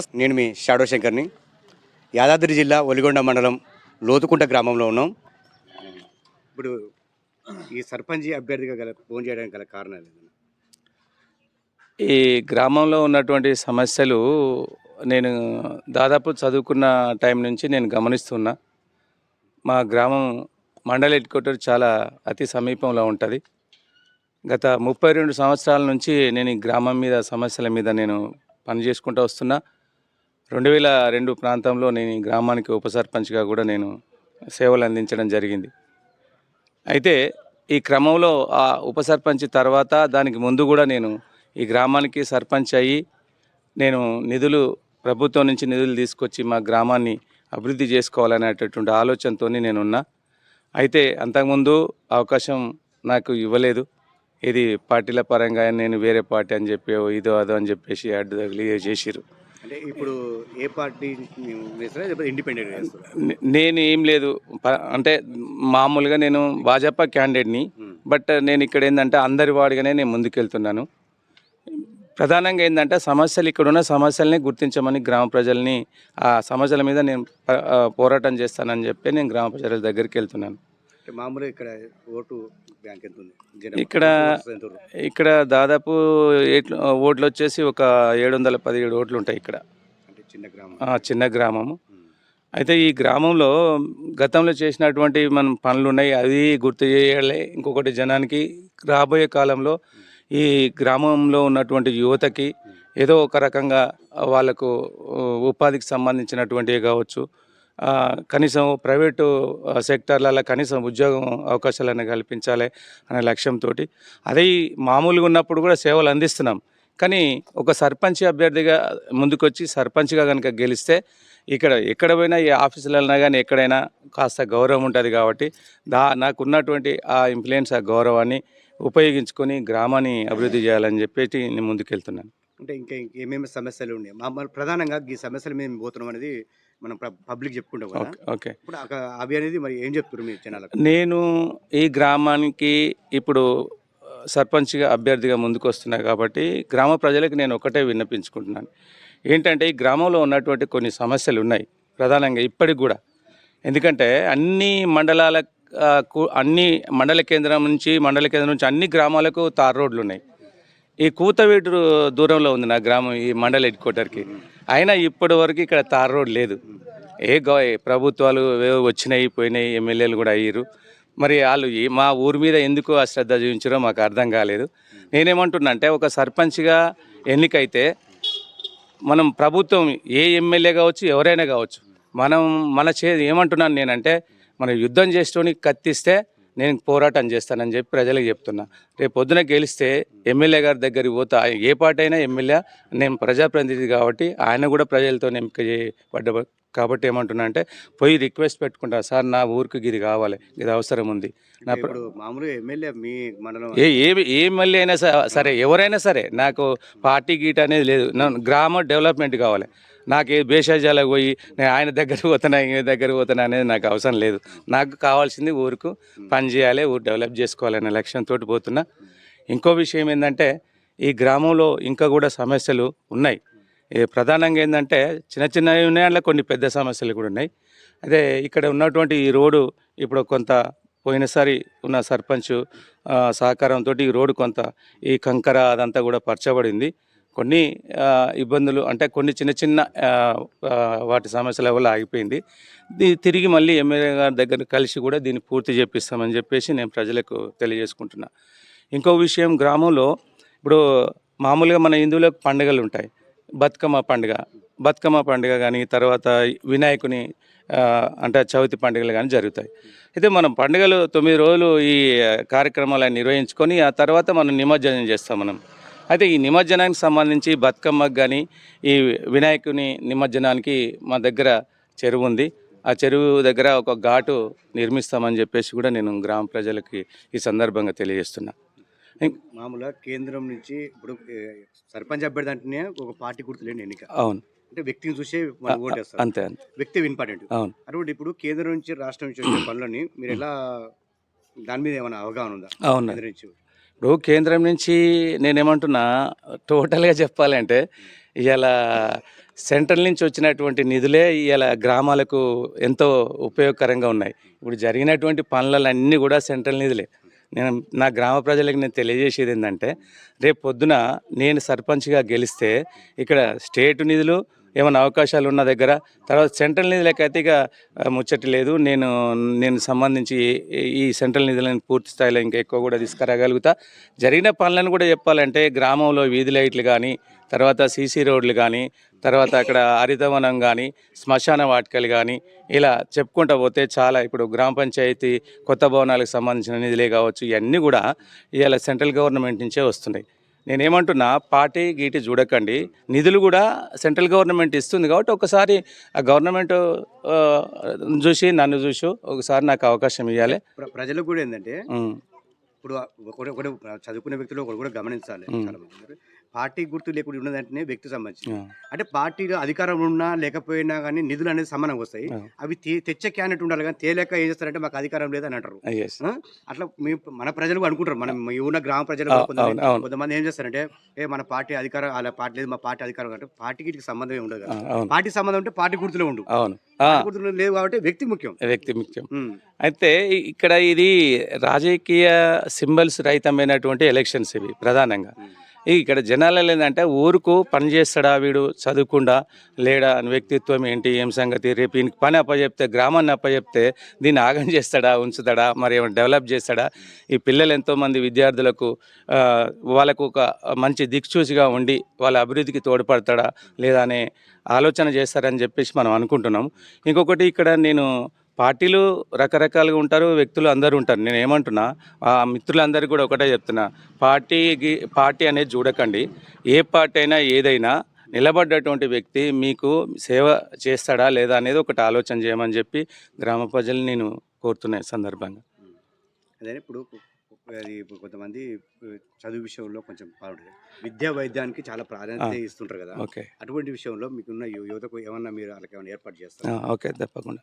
First నేను మీ shadow శంకర్ని. Yadadri జిల్లా ఒలిగొండ మండలం లోతుకుంట గ్రామంలో ఉన్నాం. ఇప్పుడు ఈ సర్పంచ్ అభ్యర్థిగా గల ఫోన్ చేయడానికి గల కారణాలు ఈ గ్రామంలో ఉన్నటువంటి సమస్యలు నేను దాదాపు చదువుకున్న టైం నుంచి నేను గమనిస్తున్నా. మా గ్రామం మండల హెడ్ క్వార్టర్ చాలా అతి సమీపంలో ఉంటుంది. గత ముప్పై రెండు సంవత్సరాల నుంచి నేను ఈ గ్రామం మీద సమస్యల మీద నేను పని చేసుకుంటూ వస్తున్నా. రెండు వేల రెండు ప్రాంతంలో నేను ఈ గ్రామానికి ఉప సర్పంచ్గా కూడా నేను సేవలు అందించడం జరిగింది. అయితే ఈ క్రమంలో ఆ ఉప సర్పంచ్ తర్వాత దానికి ముందు కూడా నేను ఈ గ్రామానికి సర్పంచ్ అయ్యి నేను నిధులు ప్రభుత్వం నుంచి నిధులు తీసుకొచ్చి మా గ్రామాన్ని అభివృద్ధి చేసుకోవాలనేటటువంటి ఆలోచనతో నేనున్నా. అయితే అంతకుముందు అవకాశం నాకు ఇవ్వలేదు. ఇది పార్టీల పరంగా నేను వేరే పార్టీ అని చెప్పి ఇదో అదో అని చెప్పేసి అడ్డు తగిలి చేసిరు అంటే ఇప్పుడు ఏ పార్టీ ఇండిపెండెంట్ నేను ఏం లేదు. అంటే మామూలుగా నేను భాజపా క్యాండిడేట్ని Hmm. బట్ నేను ఇక్కడ ఏంటంటే అందరి వాడిగానే నేను ముందుకెళ్తున్నాను. ప్రధానంగా ఏంటంటే సమస్యలు ఇక్కడ ఉన్న సమస్యల్ని గుర్తించమని గ్రామ ప్రజల్ని ఆ సమస్యల మీద నేను పోరాటం చేస్తానని చెప్పి నేను గ్రామ ప్రజల దగ్గరికి వెళ్తున్నాను. మామూలుగా ఇక్కడ ఓటు బ్యాంక్ ఎంత ఉంది? ఇక్కడ? ఇక్కడ దాదాపు ఏట్లు ఓట్లు వచ్చేసి ఒక ఏడు వందల పదిహేడు ఓట్లు ఉంటాయి ఇక్కడ అంటే చిన్న గ్రామం చిన్న గ్రామము. అయితే ఈ గ్రామంలో గతంలో చేసినటువంటి మనం పనులు ఉన్నాయి అవి గుర్తు చేయాలి ఇంకొకటి జనానికి రాబోయే కాలంలో ఈ గ్రామంలో ఉన్నటువంటి యువతకి ఏదో ఒక రకంగా వాళ్ళకు ఉపాధికి సంబంధించినటువంటివి కావచ్చు కనీసం ప్రైవేటు సెక్టర్లలో సెక్టార్లలో కనీసం ఉద్యోగం అవకాశాలను కల్పించాలి అనే లక్ష్యంతో అదే మామూలుగా ఉన్నప్పుడు కూడా సేవలు అందిస్తున్నాం. కానీ ఒక సర్పంచ్ అభ్యర్థిగా ముందుకొచ్చి సర్పంచ్గా కనుక గెలిస్తే ఇక్కడ ఎక్కడ పోయినా ఏ ఆఫీసులైనా కానీ ఎక్కడైనా కాస్త గౌరవం ఉంటుంది కాబట్టి దా నాకున్నటువంటి ఆ ఇన్ఫ్లుయెన్స్ ఆ గౌరవాన్ని ఉపయోగించుకొని గ్రామాన్ని అభివృద్ధి చేయాలని చెప్పేసి నేను ముందుకెళ్తున్నాను. అంటే ఇంకా ఏమేమి సమస్యలు ఉన్నాయి? మామూలు ప్రధానంగా ఈ సమస్యలు మేము పోతున్నాం అనేది మనం పబ్లిక్ చెప్పుకుంటాం కదా. ఓకే ఇప్పుడు అవి అనేది మరి ఏం చెప్తారు మీరు జనాలకు? నేను ఈ గ్రామానికి ఇప్పుడు సర్పంచ్గా అభ్యర్థిగా ముందుకు వస్తున్నా కాబట్టి గ్రామ ప్రజలకు నేను ఒకటే విన్నపించుకుంటున్నాను. ఏంటంటే ఈ గ్రామంలో ఉన్నటువంటి కొన్ని సమస్యలు ఉన్నాయి ప్రధానంగా ఇప్పటికి కూడా. ఎందుకంటే అన్ని మండలాల ఆ, కు- అన్ని మండల కేంద్రం నుంచి మండల కేంద్రం నుంచి అన్ని గ్రామాలకు తార్ రోడ్లు ఉన్నాయి. ఈ కూతవేటూరు దూరంలో ఉంది నా గ్రామం ఈ మండల హెడ్ క్వార్టర్కి. అయినా ఇప్పటి వరకు ఇక్కడ తార్ రోడ్ లేదు. ఏ గవ ప్రభుత్వాలు వచ్చినాయి పోయినాయి ఎమ్మెల్యేలు కూడా అయ్యారు మరి వాళ్ళు ఈ మా ఊరి మీద ఎందుకు అశ్రద్ధ చూపించారో మాకు అర్థం కాలేదు. నేనేమంటున్నా అంటే ఒక సర్పంచ్గా ఎన్నికైతే మనం ప్రభుత్వం ఏ ఎమ్మెల్యే కావచ్చు ఎవరైనా కావచ్చు మనం మన చే ఏమంటున్నాను నేనంటే మనం యుద్ధం చేసేటోని కత్తిస్తే నేను పోరాటం చేస్తానని చెప్పి ప్రజలకు చెప్తున్నా. రేపు పొద్దున గెలిస్తే ఎమ్మెల్యే గారి దగ్గరికి పోతా. ఏ పార్టీ అయినా ఎమ్మెల్యే? నేను ప్రజాప్రతినిధి కాబట్టి ఆయన కూడా ప్రజలతో ఎంపిక చేయబడ్డ కాబట్టి ఏమంటున్నా అంటే పోయి రిక్వెస్ట్ పెట్టుకుంటా. సార్ నా ఊరికి ఇది కావాలి. ఇది అవసరం ఉంది. నా మామూలుగా ఎమ్మెల్యే మీ మండలం ఏ ఏ ఏ మళ్ళీ అయినా సరే ఎవరైనా సరే నాకు పార్టీ గీట అనేది లేదు. గ్రామ డెవలప్మెంట్ కావాలి. నాకు ఏ భేషజాలకు పోయి నేను ఆయన దగ్గర పోతున్నా ఈయన దగ్గర పోతున్నా అనేది నాకు అవసరం లేదు. నాకు కావాల్సింది ఊరుకు పని చేయాలి ఊరు డెవలప్ చేసుకోవాలనే లక్ష్యంతో పోతున్నా. ఇంకో విషయం ఏంటంటే ఈ గ్రామంలో ఇంకా కూడా సమస్యలు ఉన్నాయి. ప్రధానంగా ఏంటంటే చిన్న చిన్నవి ఉన్నాయి అందులో కొన్ని పెద్ద సమస్యలు కూడా ఉన్నాయి. అదే ఇక్కడ ఉన్నటువంటి ఈ రోడ్డు ఇప్పుడు కొంత పోయినసారి ఉన్న సర్పంచ్ సహకారంతో ఈ రోడ్డు కొంత ఈ కంకర అదంతా కూడా పరచబడింది. కొన్ని ఇబ్బందులు అంటే కొన్ని చిన్న చిన్న వాటి సమస్యల వల్ల ఆగిపోయింది. తిరిగి మళ్ళీ ఎమ్మెల్యే గారి దగ్గర కలిసి కూడా దీన్ని పూర్తి చేపిస్తామని చెప్పేసి నేను ప్రజలకు తెలియజేసుకుంటున్నా. ఇంకో విషయం గ్రామంలో ఇప్పుడు మామూలుగా మన హిందువులకు పండుగలు ఉంటాయి. బతుకమ్మ పండుగ బతుకమ్మ పండుగ కానీ తర్వాత వినాయకుని అంటే చవితి పండుగలు కానీ జరుగుతాయి. అయితే మనం పండుగలు తొమ్మిది రోజులు ఈ కార్యక్రమాలను నిర్వహించుకొని ఆ తర్వాత మనం నిమజ్జనం చేస్తాం మనం. అయితే ఈ నిమజ్జనానికి సంబంధించి బతుకమ్మకు కానీ ఈ వినాయకుని నిమజ్జనానికి మా దగ్గర చెరువు ఉంది. ఆ చెరువు దగ్గర ఒక ఘాటు నిర్మిస్తామని చెప్పేసి కూడా నేను గ్రామ ప్రజలకి ఈ సందర్భంగా తెలియజేస్తున్నా. మామూలుగా కేంద్రం నుంచి ఇప్పుడు సర్పంచ్ అభ్యర్థి అంటేనే ఒక పార్టీ గుర్తులేని ఎన్నిక. అవును. అంటే వ్యక్తిని చూసే మనం అంతే అంతే. వ్యక్తి ఇంపార్టెంట్ అవును. అటువంటి ఇప్పుడు కేంద్రం నుంచి రాష్ట్రం నుంచి వచ్చే పనులని మీరు ఎలా దాని మీద ఏమైనా అవగాహన ఉందా? అవును. ఇప్పుడు కేంద్రం నుంచి నేనేమంటున్నా టోటల్గా చెప్పాలంటే ఇలా సెంట్రల్ నుంచి వచ్చినటువంటి నిధులే ఇలా గ్రామాలకు ఎంతో ఉపయోగకరంగా ఉన్నాయి. ఇప్పుడు జరిగినటువంటి పనులన్నీ కూడా సెంట్రల్ నిధులే. నేను నా గ్రామ ప్రజలకు నేను తెలియజేసేది ఏంటంటే రేపు పొద్దున నేను సర్పంచ్గా గెలిస్తే ఇక్కడ స్టేట్ నిధులు ఏమైనా అవకాశాలు ఉన్న దగ్గర. తర్వాత సెంట్రల్ నిధులకైతే ఇక ముచ్చటి లేదు. నేను నేను సంబంధించి ఈ- ఈ సెంట్రల్ నిధులను పూర్తి స్థాయిలో ఇంకా ఎక్కువ కూడా తీసుకురాగలుగుతా. జరిగిన పనులను కూడా చెప్పాలంటే గ్రామంలో వీధి లైట్లు కానీ తర్వాత సీసీ రోడ్లు కానీ తర్వాత అక్కడ హరితవనం కానీ శ్మశాన వాటికలు కానీ ఇలా చెప్పుకుంటూ పోతే చాలా ఇప్పుడు గ్రామ పంచాయతీ కొత్త భవనాలకు సంబంధించిన నిధులే కావచ్చు ఇవన్నీ కూడా ఇవాళ సెంట్రల్ గవర్నమెంట్ నుంచే వస్తున్నాయి. నేనేమంటున్నా పార్టీ గీటి చూడకండి. నిధులు కూడా సెంట్రల్ గవర్నమెంట్ ఇస్తుంది కాబట్టి ఒకసారి ఆ గవర్నమెంట్ చూసి నన్ను చూసి ఒకసారి నాకు అవకాశం ఇవ్వాలి ప్ర- ప్రజలకు కూడా ఏంటంటే ఇప్పుడు ఒకటి ఒకటి చదువుకునే వ్యక్తులు ఒకటి కూడా గమనించాలి మ్మ్. పార్టీ గుర్తు లేకుండా ఉన్నదంటేనే వ్యక్తి సంబంధించి అంటే పార్టీలో అధికారం ఉన్నా లేకపోయినా కానీ నిధులు అనేది సమానంగా వస్తాయి. అవి తెచ్చే క్యాండిడేట్ ఉండాలి కానీ తేలేక ఏం చేస్తారంటే మాకు అధికారం లేదని అంటారు? అట్లా మీ మన ప్రజలు అనుకుంటారు. మనం ఉన్న గ్రామ ప్రజలు కొంతమంది ఏం చేస్తారంటే ఏ మన పార్టీ అధికారం అలా పార్టీ లేదు మా పార్టీ అధికారం అంటే పార్టీకి సంబంధమే ఉండదు పార్టీ సంబంధం ఉంటే పార్టీ గుర్తులే ఉండు. అవును. గుర్తులు లేవు కాబట్టి వ్యక్తి ముఖ్యం. వ్యక్తి ముఖ్యం. అయితే ఇక్కడ ఇది రాజకీయ సింబల్స్ రహితమైనటువంటి ఎలక్షన్స్ ఇవి ప్రధానంగా. ఇక్కడ జనాలలో ఏంటంటే ఊరుకు పని చేస్తాడా వీడు? చదువుకుండా లేడా అని వ్యక్తిత్వం ఏంటి? ఏం సంగతి? రేపు ఈయనకి పని అప్పచెప్తే గ్రామాన్ని అప్పచెప్తే దీన్ని ఆగం చేస్తాడా ఉంచుతాడా? మరి ఏమైనా డెవలప్ చేస్తాడా? ఈ పిల్లలు ఎంతోమంది విద్యార్థులకు వాళ్ళకు ఒక మంచి దిక్చూచిగా ఉండి వాళ్ళ అభివృద్ధికి తోడ్పడతాడా లేదా అనే ఆలోచన చేస్తారని చెప్పేసి మనం అనుకుంటున్నాం. ఇంకొకటి ఇక్కడ నేను పార్టీలు రకరకాలుగా ఉంటారు వ్యక్తులు అందరూ ఉంటారు. నేను ఏమంటున్నా ఆ మిత్రులందరికీ కూడా ఒకటే చెప్తున్నా. పార్టీకి పార్టీ అనేది చూడకండి. ఏ పార్టీ అయినా ఏదైనా నిలబడ్డటువంటి వ్యక్తి మీకు సేవ చేస్తాడా లేదా అనేది ఒకటి ఆలోచన చేయమని చెప్పి గ్రామ ప్రజలు నేను కోరుతున్నాయి సందర్భంగా. అదే ఇప్పుడు అది ఇప్పుడు కొంతమంది చదువు విషయంలో కొంచెం పాల్గొంటారు విద్యా వైద్యానికి చాలా ప్రాధాన్యత ఇస్తుంటారు కదా. ఓకే. అటువంటి విషయంలో మీకున్న యువతకు ఏమన్నా మీరు వాళ్ళకి ఏమైనా ఏర్పాటు చేస్తారు? ఓకే తప్పకుండా.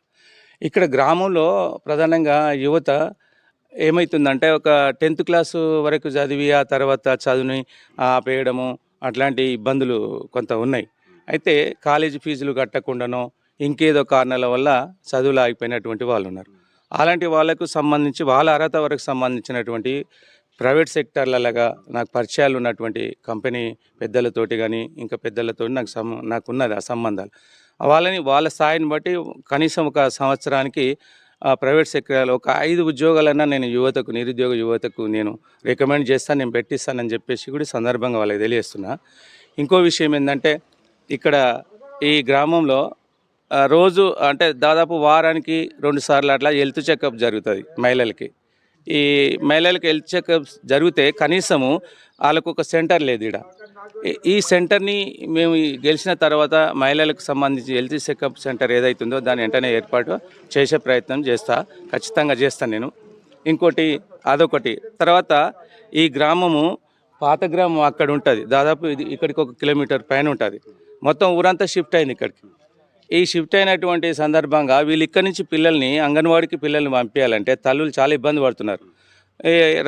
ఇక్కడ గ్రామంలో ప్రధానంగా యువత ఏమవుతుందంటే ఒక టెన్త్ క్లాసు వరకు చదివి ఆ తర్వాత చదువుని ఆపేయడము అట్లాంటి ఇబ్బందులు కొంత ఉన్నాయి. అయితే కాలేజీ ఫీజులు కట్టకుండానో ఇంకేదో కారణాల వల్ల చదువులు ఆగిపోయినటువంటి వాళ్ళు ఉన్నారు అలాంటి వాళ్ళకు సంబంధించి వాళ్ళ అర్హత వరకు సంబంధించినటువంటి ప్రైవేట్ సెక్టర్లలాగా నాకు పరిచయాలు ఉన్నటువంటి కంపెనీ పెద్దలతోటి కానీ ఇంకా పెద్దలతో నాకు సం నాకు ఉన్నది ఆ సంబంధాలు. వాళ్ళని వాళ్ళ స్థాయిని బట్టి కనీసం ఒక సంవత్సరానికి ఆ ప్రైవేట్ సెక్టర్లో ఒక ఐదు ఉద్యోగాలన్నా నేను యువతకు నిరుద్యోగ యువతకు నేను రికమెండ్ చేస్తాను నేను పెట్టిస్తానని చెప్పేసి కూడా సందర్భంగా వాళ్ళకి తెలియజేస్తున్నా. ఇంకో విషయం ఏంటంటే ఇక్కడ ఈ గ్రామంలో రోజు అంటే దాదాపు వారానికి రెండు సార్లు అట్లా హెల్త్ చెకప్ జరుగుతుంది మహిళలకి. ఈ మహిళలకి హెల్త్ చెకప్ జరిగితే కనీసము వాళ్ళకు ఒక సెంటర్ లేదు ఇక్కడ ఈ సెంటర్ని మేము గెలిచిన తర్వాత మహిళలకు సంబంధించి హెల్త్ చెకప్ సెంటర్ ఏదైతుందో దాని వెంటనే ఏర్పాటు చేసే ప్రయత్నం చేస్తా ఖచ్చితంగా చేస్తాను నేను. ఇంకోటి అదొకటి. తర్వాత ఈ గ్రామము పాత గ్రామం అక్కడ ఉంటుంది. దాదాపు ఇది ఇక్కడికి ఒక కిలోమీటర్ పైన ఉంటుంది. మొత్తం ఊరంతా షిఫ్ట్ అయింది ఇక్కడికి. ఈ షిఫ్ట్ అయినటువంటి సందర్భంగా వీళ్ళు ఇక్కడి నుంచి పిల్లల్ని అంగన్వాడికి పిల్లల్ని పంపించాలంటే తల్లులు చాలా ఇబ్బంది పడుతున్నారు.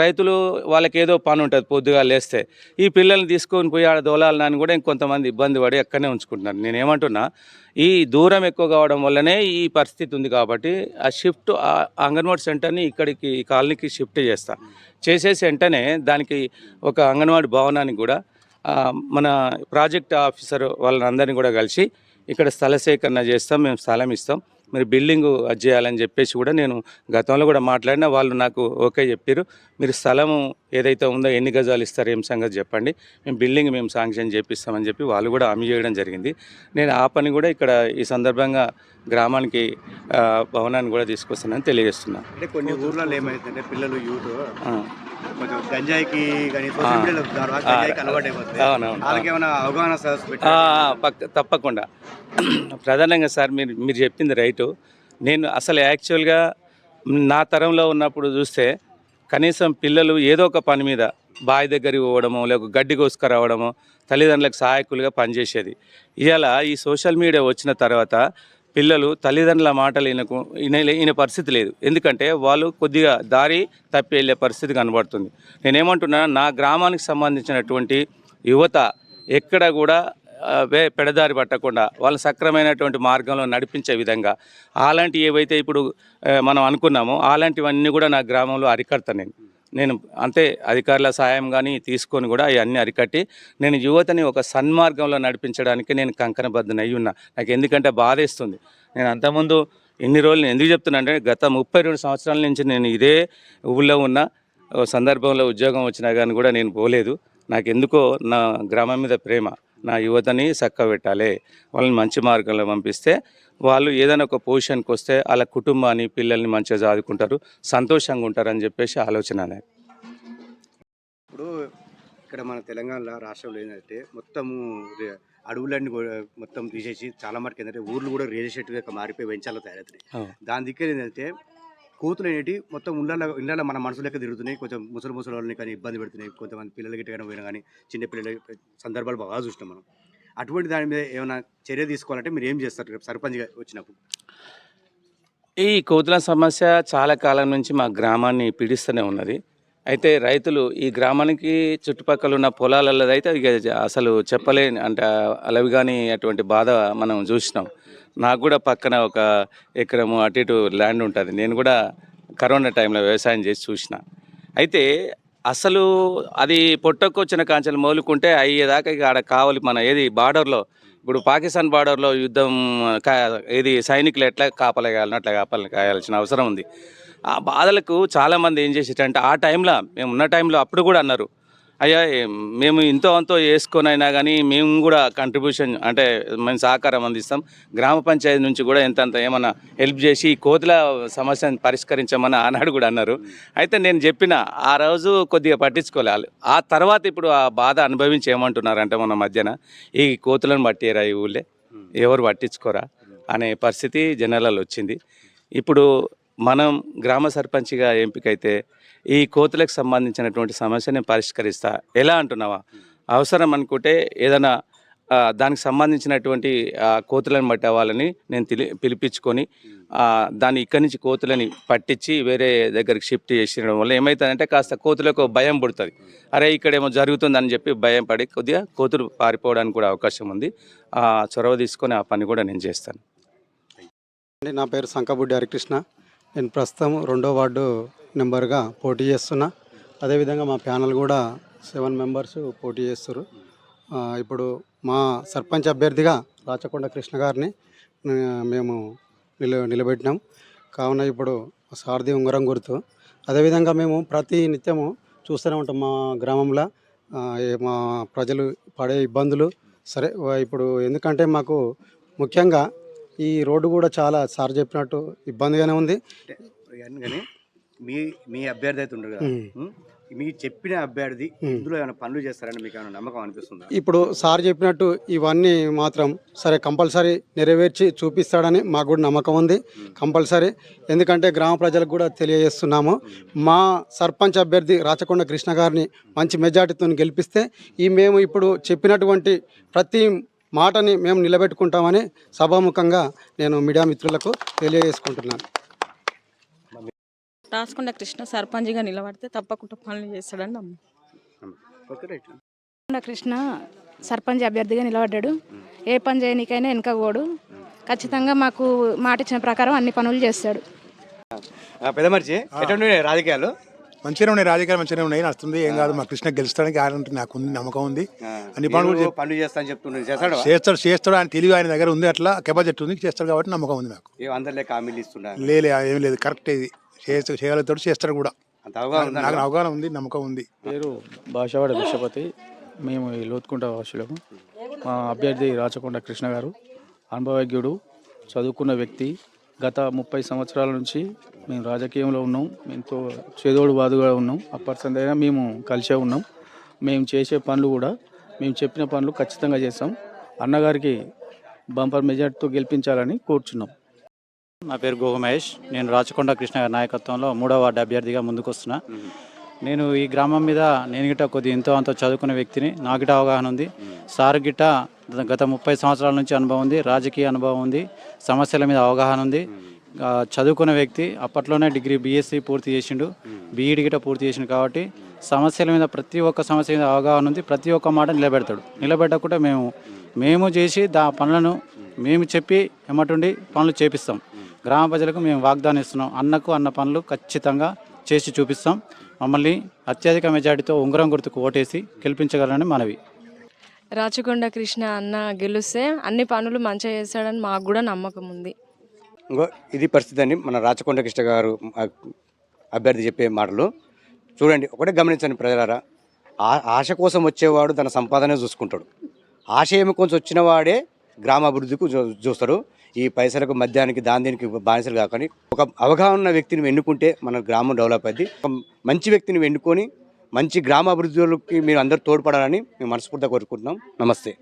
రైతులు వాళ్ళకి ఏదో పని ఉంటుంది పొద్దుగా లేస్తే. ఈ పిల్లల్ని తీసుకొని పోయి ఆడ దోలాలని కూడా ఇంకొంతమంది ఇబ్బంది పడి అక్కడనే ఉంచుకుంటున్నారు. నేను ఏమంటున్నా ఈ దూరం ఎక్కువ కావడం వల్లనే ఈ పరిస్థితి ఉంది కాబట్టి ఆ షిఫ్ట్ ఆ అంగన్వాడీ సెంటర్ని ఇక్కడికి ఈ కాలనీకి షిఫ్ట్ చేస్తా. చేసేసి వెంటనే దానికి ఒక అంగన్వాడీ భవనానికి కూడా మన ప్రాజెక్ట్ ఆఫీసర్ వాళ్ళందరినీ కూడా కలిసి ఇక్కడ స్థల సేకరణ చేస్తాం మేము స్థలం ఇస్తాం. మరి బిల్డింగ్ అది చేయాలని చెప్పేసి కూడా నేను గతంలో కూడా మాట్లాడినా వాళ్ళు నాకు ఓకే చెప్పారు మీరు స్థలము ఏదైతే ఉందో ఎన్ని గజాలు ఇస్తారు ఏం సంగతి చెప్పండి. మేము బిల్డింగ్ మేము శాంక్షన్ చేపిస్తామని చెప్పి వాళ్ళు కూడా హామీ చేయడం జరిగింది. నేను ఆ పని కూడా ఇక్కడ ఈ సందర్భంగా గ్రామానికి భవనాన్ని కూడా తీసుకొస్తానని తెలియజేస్తున్నాను అంటే కొన్ని ఊర్లలో ఏమైందంటే పిల్లలు యూత్ గంజాయికి తప్పకుండా. ప్రధానంగా సార్ మీరు మీరు చెప్పింది రైటు. నేను అసలు యాక్చువల్గా నా తరంలో ఉన్నప్పుడు చూస్తే కనీసం పిల్లలు ఏదో ఒక పని మీద బావి దగ్గరికి పోవడమో లేక గడ్డి కోసుకురావడము తల్లిదండ్రులకు సహాయకులుగా పనిచేసేది. ఇలా ఈ సోషల్ మీడియా వచ్చిన తర్వాత పిల్లలు తల్లిదండ్రుల మాటలు వినకు వినే పరిస్థితి లేదు. ఎందుకంటే వాళ్ళు కొద్దిగా దారి తప్పి వెళ్ళే పరిస్థితి కనబడుతుంది. నేనేమంటున్నా నా గ్రామానికి సంబంధించినటువంటి యువత ఎక్కడ కూడా వే పెడదారి పట్టకుండా వాళ్ళు సక్రమైనటువంటి మార్గంలో నడిపించే విధంగా అలాంటి ఏవైతే ఇప్పుడు మనం అనుకున్నామో అలాంటివన్నీ కూడా నా గ్రామంలో అరికడతా నేను. నేను అంతే అధికారుల సాయం కానీ తీసుకొని కూడా అవన్నీ అరికట్టి నేను యువతని ఒక సన్మార్గంలో నడిపించడానికి నేను కంకణబద్ధన అయి ఉన్నా. నాకు ఎందుకంటే బాధేస్తుంది. నేను అంతకుముందు ఇన్ని రోజులు ఎందుకు చెప్తున్నా అంటే గత ముప్పై రెండు సంవత్సరాల నుంచి నేను ఇదే ఊళ్ళో ఉన్న. సందర్భంలో ఉద్యోగం వచ్చినా కానీ కూడా నేను పోలేదు. నాకు ఎందుకో నా గ్రామం మీద ప్రేమ. నా యువతని చక్క పెట్టాలి. వాళ్ళని మంచి మార్గంలో పంపిస్తే వాళ్ళు ఏదైనా ఒక పొజిషన్కి వస్తే వాళ్ళ కుటుంబాన్ని పిల్లల్ని మంచిగా చదువుకుంటారు సంతోషంగా ఉంటారు అని చెప్పేసి ఆలోచన అనేది. ఇప్పుడు ఇక్కడ మన తెలంగాణ రాష్ట్రంలో ఏంటంటే మొత్తము అడవులన్నీ కూడా మొత్తం తీసేసి చాలా మటుకు ఏంటంటే ఊర్లు కూడా రియల్ ఎస్టేట్గా మారిపోయి వెంచాలో తయారవుతున్నాయి. దాని దిక్కు ఏంటంటే కోతులు అనేటి మొత్తం ఇళ్ళ ఇళ్ళ మన మనసులకి తిరుగుతున్నాయి. కొంచెం ముసలి ముసలి వాళ్ళని కానీ ఇబ్బంది పెడుతున్నాయి. కొంతమంది పిల్లలు గిట్ట పోయినా కానీ చిన్నపిల్లల సందర్భాలు బాగా చూసినాం మనం. అటువంటి దాని మీద ఏమైనా చర్య తీసుకోవాలంటే మీరు ఏం చేస్తారు? రేపు సర్పంచ్గా వచ్చినప్పుడు. ఈ కోతుల సమస్య చాలా కాలం నుంచి మా గ్రామాన్ని పీడిస్తూనే ఉన్నది. అయితే రైతులు ఈ గ్రామానికి చుట్టుపక్కల ఉన్న పొలాలలో అయితే ఇక అసలు చెప్పలేని అంటే అలవి కానీ అటువంటి బాధ మనం చూసినాం. నాకు కూడా పక్కన ఒక ఎకరము అటు ఇటు ల్యాండ్ ఉంటుంది. నేను కూడా కరోనా టైంలో వ్యవసాయం చేసి చూసిన. అయితే అసలు అది పొట్టకొచ్చిన కాంచెలు మోలుకుంటే అయ్యేదాకా ఇక ఆడ కావాలి మన ఏది బార్డర్లో ఇప్పుడు పాకిస్తాన్ బార్డర్లో యుద్ధం కా ఏది సైనికులు ఎట్లా కాపలా అట్లా కాపాలని కాయాల్సిన అవసరం ఉంది. ఆ బాధలకు చాలామంది ఏం చేసేటంటే ఆ టైంలో మేము ఉన్న టైంలో అప్పుడు కూడా అన్నారు. అయ్యా మేము ఇంతో అంతో వేసుకొని అయినా కానీ మేము కూడా కంట్రిబ్యూషన్ అంటే మేము సహకారం అందిస్తాం. గ్రామ పంచాయతీ నుంచి కూడా ఎంత అంత ఏమన్నా హెల్ప్ చేసి ఈ కోతుల సమస్యను పరిష్కరించమని ఆనాడు కూడా అన్నారు. అయితే నేను చెప్పిన ఆ రోజు కొద్దిగా పట్టించుకోలే. వాళ్ళు ఆ తర్వాత ఇప్పుడు ఆ బాధ అనుభవించి ఏమంటున్నారంటే మన మధ్యన ఈ కోతులను పట్టిరా ఈ ఊళ్ళే? ఎవరు పట్టించుకోరా? అనే పరిస్థితి జనాలలో వచ్చింది. ఇప్పుడు మనం గ్రామ సర్పంచ్గా ఎంపికైతే ఈ కోతులకు సంబంధించినటువంటి సమస్యని పరిష్కరిస్తా. ఎలా అంటున్నావా? అవసరం అనుకుంటే ఏదైనా దానికి సంబంధించినటువంటి కోతులను బట్టి వాళ్ళని నేను తిలి పిలిపించుకొని దాన్ని ఇక్కడి నుంచి కోతులని పట్టించి వేరే దగ్గరికి షిఫ్ట్ చేసిన వల్ల ఏమవుతుందంటే కాస్త కోతులకు భయం పుడుతుంది. అరే ఇక్కడేమో జరుగుతుందని చెప్పి భయం పడి కొద్దిగా కోతులు పారిపోవడానికి కూడా అవకాశం ఉంది. ఆ చొరవ తీసుకొని ఆ పని కూడా నేను చేస్తాను. అండి నా పేరు సంకబుడ్డి హరికృష్ణ. నేను ప్రస్తుతం రెండో వార్డు నెంబర్గా పోటీ చేస్తున్నా. అదేవిధంగా మా ప్యానల్ కూడా సెవెన్ మెంబర్స్ పోటీ చేస్తారు ఇప్పుడు మా సర్పంచ్ అభ్యర్థిగా రాచకొండ కృష్ణ గారిని మేము నిల నిలబెట్టినాం. కావున ఇప్పుడు సారథి ఉంగరం గుర్తు. అదేవిధంగా మేము ప్రతి నిత్యము చూస్తూనే ఉంటాం మా గ్రామంలో. మా ప్రజలు పడే ఇబ్బందులు సరే ఇప్పుడు ఎందుకంటే మాకు ముఖ్యంగా ఈ రోడ్డు కూడా చాలా సార్ చెప్పినట్టు ఇబ్బందిగానే ఉంది. కానీ మీ మీ అభ్యర్థి అయితే ఉండరు కదా ఉమ్. ఉమ్, మీ చెప్పిన అభ్యర్థి. ఇందులో ఏమైనా పనులు చేస్తారని మీకు ఏమైనా నమ్మకం అనిపిస్తుందా? ఇప్పుడు సార్ చెప్పినట్టు ఇవన్నీ మాత్రం సరే కంపల్సరీ నెరవేర్చి చూపిస్తాడని మాకు కూడా నమ్మకం ఉంది. కంపల్సరీ. ఎందుకంటే గ్రామ ప్రజలకు కూడా తెలియజేస్తున్నాము. మా సర్పంచ్ అభ్యర్థి రాచకొండ కృష్ణ గారిని మంచి మెజార్టీతో గెలిపిస్తే ఈ మేము ఇప్పుడు చెప్పినటువంటి ప్రతి మాటని మేము నిలబెట్టుకుంటామని సభాముఖంగా నేను మీడియా మిత్రులకు తెలియజేసుకుంటున్నాను. రాసుకొండ కృష్ణ సర్పంచ్గా నిలబడితే తప్పకుండా పనులు చేస్తాడని నమ్ము. కృష్ణ సర్పంచ్ అభ్యర్థిగా నిలబడ్డాడు. ఏ పని చేయనికైనా వెనకపోడు ఖచ్చితంగా మాకు మాట ఇచ్చిన ప్రకారం అన్ని పనులు చేస్తాడు. ఎటువంటి రాజకీయాలు? మంచిగానే ఉన్నాయి రాజకీయాలు మంచిగానే ఉన్నాయి నడుస్తుంది ఏం కాదు మా కృష్ణ గెలుస్తానికి గ్యారంటీ నాకు ఉంది నమ్మకం ఉంది. అన్ని పనులు పనులు చేస్తా అని చెప్తున్నాడు చేస్తాడు? చేస్తాడు చేస్తాడు ఆయన తెలివి ఆయన దగ్గర ఉంది అట్లా కెపాసిటీ ఉంది చేస్తాడు కాబట్టి నమ్మకం ఉంది నాకు. హామీలు లేలే ఏం లేదు కరెక్ట్ ఇది. చేస్తూ చేయగలుగుతాడు చేస్తాడు కూడా. అంత అవగాహన ఉందా? నాకు అవగాహన ఉంది నమ్మకం ఉంది. పేరు భాషవాడ బిషపతి మేము ఈ లోతుకుంట వాసులము. మా అభ్యర్థి రాచకొండ కృష్ణ గారు అనుభవజ్ఞుడు చదువుకున్న వ్యక్తి గత ముప్పై సంవత్సరాల నుంచి మేము రాజకీయంలో ఉన్నాం. ఎంతో చేదోడు బాదుగా ఉన్నాం. అప్పటిసందైనా అయినా మేము కలిసే ఉన్నాం. మేము చేసే పనులు కూడా మేము చెప్పిన పనులు ఖచ్చితంగా చేస్తాం. అన్నగారికి బంపర్ మెజార్టీతో గెలిపించాలని కోరుచున్నాం. నా పేరు గోగ మహేష్. నేను రాచకొండ కృష్ణ నాయకత్వంలో మూడవ వార్డు అభ్యర్థిగా ముందుకు వస్తున్నా. నేను ఈ గ్రామం మీద నేను గిట్ట కొద్ది ఎంతో అంత చదువుకున్న వ్యక్తిని నా గిట్ట అవగాహన ఉంది. సార్ గిట్ట గత ముప్పై సంవత్సరాల నుంచి అనుభవం ఉంది రాజకీయ అనుభవం ఉంది సమస్యల మీద అవగాహన ఉంది. చదువుకున్న వ్యక్తి అప్పట్లోనే డిగ్రీ బీఎస్సీ పూర్తి చేసిండు. బీఈడి గిట పూర్తి చేసిండు కాబట్టి సమస్యల మీద ప్రతి ఒక్క సమస్య మీద అవగాహన ఉంది. ప్రతి ఒక్క మాట నిలబెడతాడు. నిలబెట్టకుండా మేము మేము చేసి దా పనులను మేము చెప్పి ఎమ్మటుండి పనులు చేపిస్తాం. గ్రామ ప్రజలకు మేము వాగ్దానం ఇస్తున్నాం. అన్నకు అన్న పనులు ఖచ్చితంగా చేసి చూపిస్తాం. మమ్మల్ని అత్యధిక మెజార్టీతో ఉంగరం గుర్తుకు ఓటేసి గెలిపించగలరని మనవి. రాచకొండ కృష్ణ అన్న గెలిస్తే అన్ని పనులు మంచిగా చేస్తాడని మాకు కూడా నమ్మకం ఉంది. ఇంకో ఇది పరిస్థితి అండి. మన రాచకొండ కృష్ణ గారు అభ్యర్థి చెప్పే మాటలు చూడండి. ఒకటే గమనించండి ప్రజలారా. ఆ- ఆశ కోసం వచ్చేవాడు తన సంపాదన చూసుకుంటాడు. ఆశయం కోసం వచ్చిన వాడే గ్రామ అభివృద్ధికి చూస్తాడు ఈ పైసలకు మద్యానికి దాందీనికి బానిసలు కాకని ఒక అవగాహన ఉన్న వ్యక్తిని ఎన్నుకుంటే మన గ్రామం డెవలప్ అయింది ఒక మంచి వ్యక్తిని ఎన్నుకొని మంచి గ్రామాభివృద్ధిలోకి మీరు అందరూ తోడ్పడాలని మేము మనస్ఫూర్తిగా కోరుకుంటున్నాం. నమస్తే.